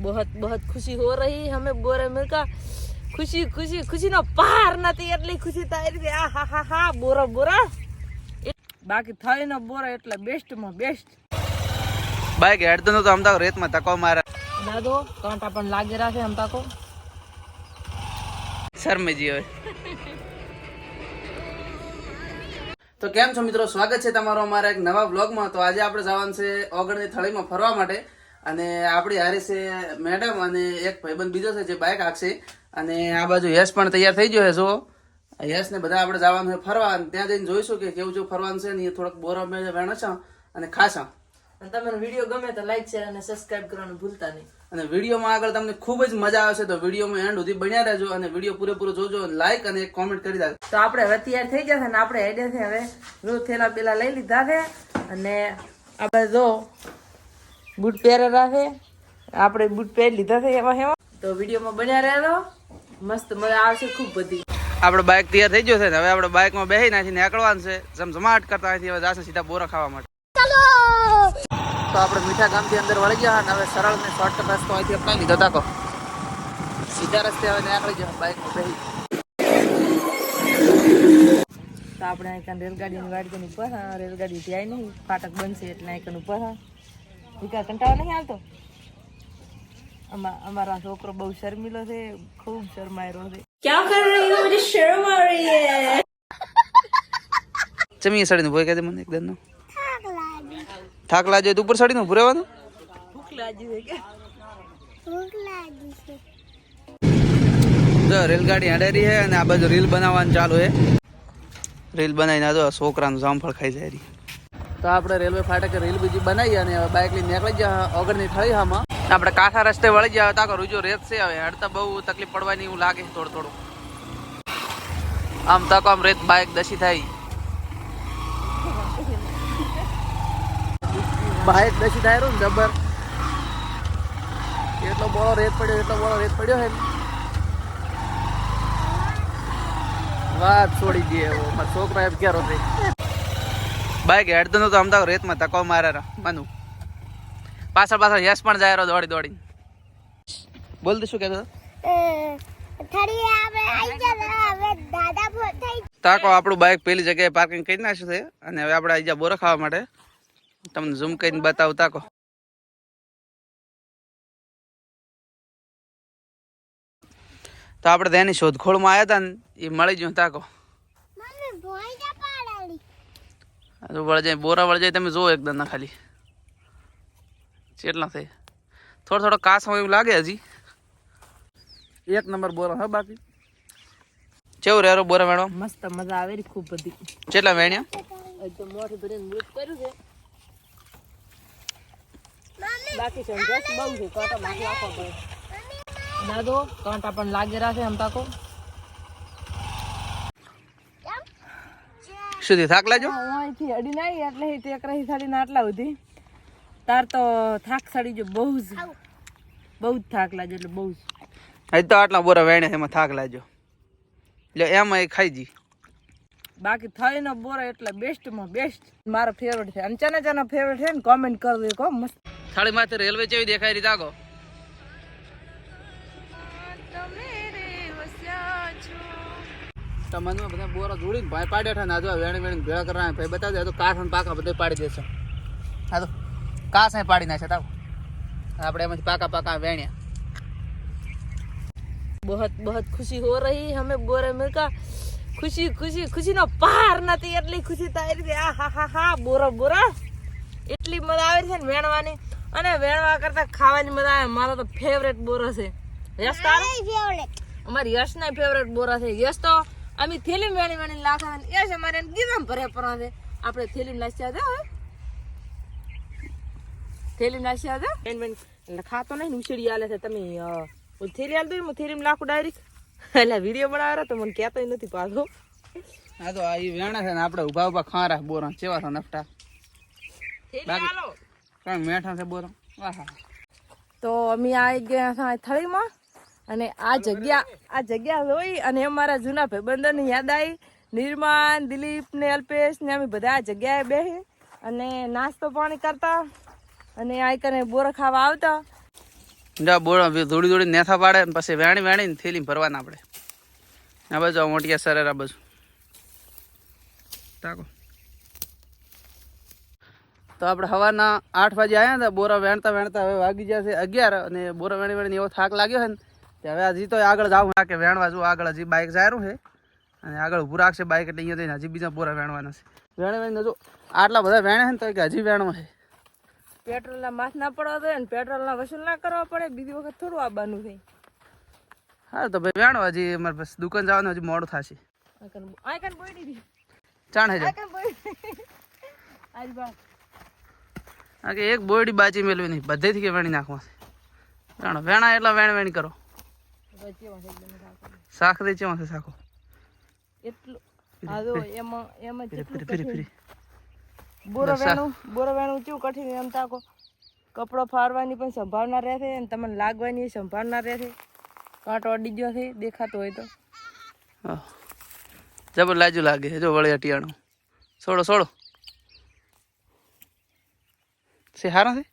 बहुत बहुत खुशी हो रही हमें बोरे मिलकर खुशी खुशी खुशी નો પાર નથી એટલી ખુશી થાય છે આ હા હા હા બોરા બોરા એ- બાકી થઈને બોરા એટલે બેસ્ટ માં બેસ્ટ બાઈક હેડતો નતો આમ તો રેતમાં તકો મારે દાદો કાંટા પણ લાગી રાખે આમ તાકો શર્મેજી હવે તો કેમ છો મિત્રો સ્વાગત છે તમારો અમારા એક નવા બ્લોગમાં તો આજે આપણે જવાનું છે ઓગણની થળીમાં ફરવા માટે અને આપણી હારે છે મેડમ અને એક ભાઈબંધ બીજો છે જે બાઇક હાંકશે. અને આ બાજુ યશ પણ તૈયાર થઈ ગયો છે જો યશ ને બધા આપણે જવાનું છે ફરવા. અને ત્યાં જઈને જોઈશું કે કેવું જેવું ફરવાનું છે ને એ થોડોક બોરા મેં વેણો છે અને ખાશા અને તમને વીડિયો ગમે તો લાઈક શેર અને સબસ્ક્રાઇબ કરવાનું ભૂલતા નહીં. અને વિડીયોમાં આગળ તમને ખૂબ જ મજા આવશે તો વિડીયોમાં એન્ડ સુધી બન્યા રહેજો અને વીડિયો પૂરેપૂરો જોજો લાઈક અને કોમેન્ટ કરી દેજો. તો આપણે હવે તૈયાર થઈ છે ને આપણે હેડે છે હવે રોજ થેલા પેલા લઈ લીધા છે. અને આપણે જો બૂટ પહેરા રાખે આપણે બૂટ પહેરી લીધા છે એવા એવા તો વિડીયોમાં બન્યા રહેલો મસ્ત મજા આવશે ખૂબ બધી. આપણે બાઇક તૈયાર થઈ ગયો છે ને હવે આપણે બાઇકમાં બેસી નાખીને નીકળવાનું છે. જમઝમાટ કરતા અહીંથી હવે જાશે સીધા બોરા ખાવા માટે. તો આપણે મીઠા ગામથી અંદર વળી ગયા અને હવે સરળ ને શોર્ટકટ રસ્તો અહીંથી અપનાવી લીધો. તાકો સીધા રસ્તે હવે નીકળી ગયો બાઇકમાં બેસી તો આપણે અહીં કાન રેલગાડીની વાડી ઉપર હા રેલગાડી ત્યાં નહીં ફાટક બનશે એટલે અહીંયા ઉપર હા. વિકા કંટાળો નહીં આવતો? અમારા છોકરો બહુ શર્મીલો છે ખૂબ શરમાયેલો છે. ક્યાં કર રહી હો? મુજે શરમ આ રહી હે. ચમી સાડી નું ભોય કહે દે મને એકદમ નો થાક લાગે. તો ઉપર સાડી નું ભૂરેવાનું ભૂખ લાગી છે કે? ભૂખ લાગી છે. તો રેલગાડી અડેરી છે અને આ બાજુ રીલ બનાવવાનું ચાલુ છે રીલ બનાવીને આ છોકરાનું જામફળ ખાઈ જાય રહી તો આપણે રેલવે ફાટકે રેલ બીજી બનાવી અને બાઇક લઈને નીકળી ગયા ઓગળની થઈ હામાં. આપણે કાંઠા રસ્તે વળી ગયા તાકો રૂજો રેત છે હવે. હડતા બહુ તકલીફ પડવાની એવું લાગે થોડું થોડું. આમ તક આમ રેત બાઇક દસી થાય. બાઇક દસી થાય રહ્યું જબર. એટલો બોળો રેત પડ્યો, એટલો બોળો રેત પડ્યો હે વાત છોડી દે એવો મારા છોકરો એમ ક્યારે થઈ બાઈક હેડતું નતું આમ તો રેતમાં તકો મારે માનું. પાછળ પાછળ યશ પણ જાય દોડી દોડી બોલ દે શું કહેતો તાકો આપણું બાઈક પેલી જગ્યાએ પાર્કિંગ કરી નાખ્યું છે અને હવે આપણે અહીંયા બોરો ખાવા માટે. તમને ઝૂમ કરીને બતાવું તાકો તો આપણે તેની શોધખોળમાં આવ્યા હતા ને એ મળી ગયું તાકો મમ્મી ભોંય જા પાડાડી આ તો વળ બોરા વળજાય તમે જુઓ એકદમ ના ખાલી. કેટલા થઈ થોડો થોડો કાસ હોય એવું લાગે હજી. એક નંબર બોરા હા બાકી. કેવું રેરો બોરા વેણો? મસ્ત મજા આવે રી ખૂબ બધી. કેટલા વેણ્યા? એકદમ તો મોઢું ભરીને મૃત કર્યું છે. બાકી છે બહુ છે કાંટા નાખ નાખવા પડે દાદો કાંટા પણ લાગી રાખે એમ તાકો. સુધી થાક લાજો અહીંથી અડી નાઈ એટલે એક રહી સાડીને આટલા સુધી. તાર તો થાક સાડી જો બહુ જ બહુ જ થાક લાજો એટલે બહુ જ. હજી તો આટલા બોરા વેણ્યા એમાં થાક લાજો એટલે એમાં એ ખાઈ જી. બાકી થઈને બોરા એટલે બેસ્ટમાં બેસ્ટ. મારો ફેવરેટ છે. અને ચના ચના ફેવરેટ છે ને કોમેન્ટ કરી દે કો મસ્ત. થાળી માથે રેલવે જેવી દેખાય રહી તાકો. તમારું બધા બોરા જોડીને ભાઈ પાડ્યા હતા ને આ જો વેણી વેણી ભેળા કરવા ભાઈ બતાવી દે આ તો કાસ અને પાકા બધે પાડી દેશે હા તો કાસ અહીં પાડી નાખે તાકો આપણે એમાંથી પાકા પાકા વેણ્યા बहुत बहुत खुशी हो रही हमें बोरे मिलकर खुशी खुशी ખુશી નો પાર નથી એટલી ખુશી થાય છે આ હા હા હા બોરા બોરા એટલી મજા આવે છે ને વેણવાની અને વેણવા કરતા ખાવાની મજા આવે મારો તો ફેવરેટ બોરો છે યશ તારો ફેવરેટ અમારી યશ ના ફેવરેટ બોરા છે યશ તો અમે થેલી વેણી વેણી લાખા એ છે મારે એને ભરે પરા છે આપણે થેલી નાસ્યા દે હવે થેલી નાસ્યા દે બેન બેન ખાતો નહીં ઉછેડી આલે છે. તમે હું થેલી આલ દઉં હું થેલીમાં લાખું ડાયરેક્ટ એટલે વીડિયો બનાવ્યો તો મને કહેતો નથી પાછો. હા તો આ એ વેણા છે ને આપણે ઊભા ઊભા ખારા બોરા. ચેવા છે નફટા? બાકી- કારણ મેઠા છે બોરા. આહા તો અમે આવી ગયા થળીમાં. અને આ જગ્યા આ જગ્યા જોઈ અને અમારા જૂના ભાઈબંધોની યાદ આવી નિર્માણ, દિલીપ ને અલ્પેશ ને અમે બધા આ જગ્યાએ બેસી અને નાસ્તો પાણી કરતા અને આ કને બોર ખાવા આવતા. જા, બોરા થોડી થોડી નેથા પાડે ને પછી વેણી વેણીને થેલી ભરવાના આપણે. આ બાજુ મોટિયા સરેરા બાજુ. તાકો. તો આપણે સવારના આઠ વાગે આવ્યા હતા બોરા વેણતા વેણતા હવે વાગી ગયા છે અગિયાર અને બોરા વેણી વેણીને એવો થાક લાગ્યો છે ને હવે હજી તો આગળ જાઉં કે વેણવા જવું આગળ હજી બાઇક જાયરું છે. અને આગળ ઊભું રાખશે બાઇક એટલે અહીંયા થઈને હજી બીજા પૂરા વેણવાના છે. વેણે વેણીને જો આટલા બધા વેણે છે ને તો કે હજી વેણવા છે. પેટ્રોલના માથ ના પડવા દે ને પેટ્રોલના વસૂલ ના કરવા પડે બીજી વખત થોડું આવવાનું થાય હા તો ભાઈ વેણવા હજી અમારે બસ દુકાન જવાનું હજી મોડું થશે. આ કન આ કન બોઈ દીધી. ચાણ હજાર આ કન આજ બા કે એક બોયડી બાજી મેળવી નહીં બધેથી કે વેણી નાખવા છે. વેણો વેણા એટલા વેણ વેણી કરો. દે ચેવા છે શાકો? એટલું જો એમાં એમાં કેટલું ફરી ફરી બોરો વેણું બોરો વેણું કેવું કઠિન એમ તાકો. કપડો ફાડવાની પણ સંભાવના રહે છે અને તમને લાગવાની સંભાવના રહે છે કાંટો અડી ગયો છે દેખાતો હોય તો. હા. જબર લાજુ લાગે જો વળી અટિયાણું છોડો છોડો છે હારા છે?